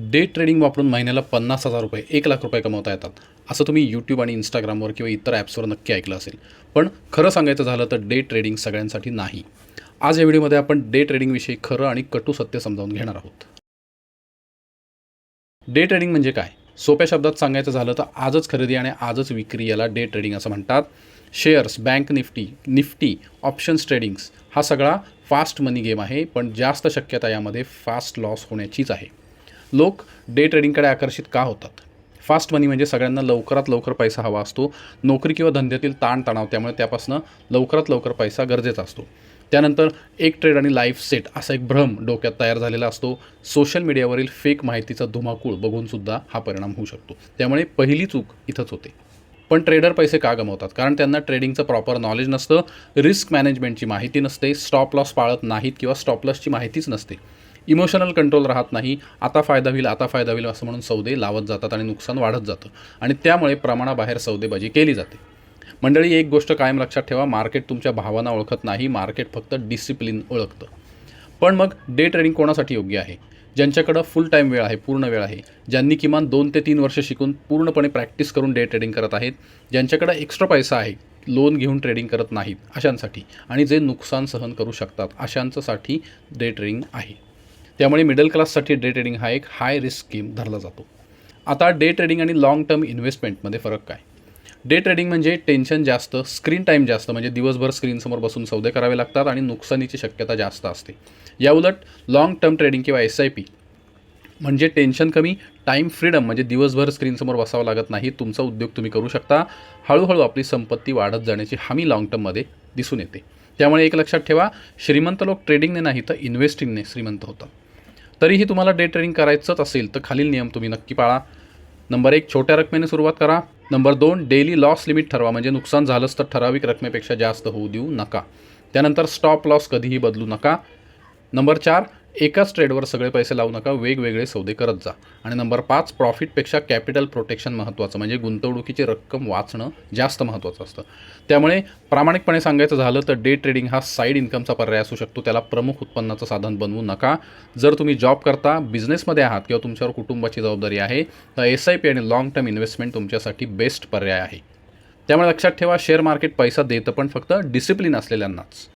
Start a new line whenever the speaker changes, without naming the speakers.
Day trading वापरून महिन्याला पन्नास हजार रुपये एक लाख रुपये कमवता येतात. असं तुम्ही यूट्यूब आणि इंस्टाग्रामवर किंवा इतर ॲप्सवर नक्की ऐकलं असेल. पण खरं सांगायचं झालं तर डे ट्रेडिंग सगळ्यांसाठी नाही. आज या व्हिडिओमध्ये आपण डे ट्रेडिंगविषयी खरं आणि कटू सत्य समजावून घेणार आहोत. डे ट्रेडिंग म्हणजे काय? सोप्या शब्दात सांगायचं झालं तर आजच खरेदी आणि आजच विक्री याला डे ट्रेडिंग असं म्हणतात. Shares bank Nifty Nifty options tradings हा सगळा फास्ट मनी गेम आहे पण जास्त शक्यता यामध्ये फास्ट लॉस होण्याचीच आहे. लोक डे ट्रेडिंगकडे आकर्षित का होतात? फास्ट मनी म्हणजे सगळ्यांना लवकरात लवकर पैसा हवा असतो. नोकरी किंवा धंद्यातील ताणतणाव त्यामुळे त्यापासून लवकरात लवकर पैसा गरजेचा असतो. त्यानंतर एक ट्रेड आणि लाईफ सेट असा एक भ्रम डोक्यात तयार झालेला असतो. सोशल मीडियावरील फेक माहितीचा धुमाकूळ बघूनसुद्धा हा परिणाम होऊ शकतो. त्यामुळे पहिली चूक इथंच होते. पण ट्रेडर पैसे का गमवतात? कारण त्यांना ट्रेडिंगचं प्रॉपर नॉलेज नसतं रिस्क मॅनेजमेंटची माहिती नसते स्टॉप लॉस पाळत नाहीत किंवा स्टॉप लॉसची माहितीच नसते. इमोशनल कंट्रोल राहत नाही आता फायदा होईल आता फायदा होईल असं म्हणून सौदे लावत जातात आणि नुकसान वाढत जातं. आणि त्यामुळे प्रमाणाबाहेर सौदेबाजी केली जाते. मंडळी एक गोष्ट कायम लक्षात ठेवा मार्केट तुमच्या भावना ओळखत नाही मार्केट फक्त डिसिप्लिन ओळखतं. पण मग डे ट्रेडिंग कोणासाठी योग्य आहे? ज्यांच्याकडं फुल टाईम वेळ आहे पूर्ण वेळ आहे ज्यांनी किमान दोन ते तीन वर्ष शिकून पूर्णपणे प्रॅक्टिस करून डे ट्रेडिंग करत आहेत ज्यांच्याकडं एक्स्ट्रा पैसा आहे लोन घेऊन ट्रेडिंग करत नाहीत अशांसाठी. आणि जे नुकसान सहन करू शकतात अशांच्यासाठी डे ट्रेडिंग आहे. त्यामुळे मिडल क्लाससाठी डे ट्रेडिंग हा एक हाय रिस्क स्कीम धरला जातो. आता डे ट्रेडिंग आणि लाँग टर्म इन्व्हेस्टमेंटमध्ये फरक काय? डे ट्रेडिंग म्हणजे टेन्शन जास्त स्क्रीन टाईम जास्त म्हणजे दिवसभर स्क्रीनसमोर बसून सौदे करावे लागतात आणि नुकसानीची शक्यता जास्त असते. याउलट लाँग टर्म ट्रेडिंग किंवा एस आय पी म्हणजे टेन्शन कमी टाईम फ्रीडम म्हणजे दिवसभर स्क्रीनसमोर बसावं लागत नाही तुमचा उद्योग तुम्ही करू शकता. हळूहळू आपली संपत्ती वाढत जाण्याची हमी लाँग टर्ममध्ये दिसून येते. त्यामुळे एक लक्षात ठेवा श्रीमंत लोक ट्रेडिंगने नाही तर इन्व्हेस्टिंगने श्रीमंत होतात. तरीही तुम्हाला डे ट्रेडिंग करायचंच असेल तर खालील नियम तुम्ही नक्की पाळा. नंबर एक छोट्या रकमेने सुरुवात करा. नंबर दोन डेली लॉस लिमिट ठरवा म्हणजे नुकसान झालंच तर ठराविक रकमेपेक्षा जास्त होऊ देऊ नका. त्यानंतर स्टॉप लॉस कधीही बदलू नका. नंबर चार एकाच ट्रेडवर सगळे पैसे लावू नका वेगवेगळे सौदे करत जा. आणि नंबर पाच प्रॉफिटपेक्षा कॅपिटल प्रोटेक्शन महत्त्वाचं म्हणजे गुंतवणुकीची रक्कम वाचणं जास्त महत्त्वाचं असतं. त्यामुळे प्रामाणिकपणे सांगायचं झालं तर डे ट्रेडिंग हा साईड इन्कमचा पर्याय असू शकतो. त्याला प्रमुख उत्पन्नाचं साधन बनवू नका. जर तुम्ही जॉब करता बिझनेसमध्ये आहात किंवा तुमच्यावर कुटुंबाची जबाबदारी आहे तर एस आय पी आणि लाँग टर्म इन्व्हेस्टमेंट तुमच्यासाठी बेस्ट पर्याय आहे. त्यामुळे लक्षात ठेवा शेअर मार्केट पैसा देतं पण फक्त डिसिप्लिन असलेल्यांनाच.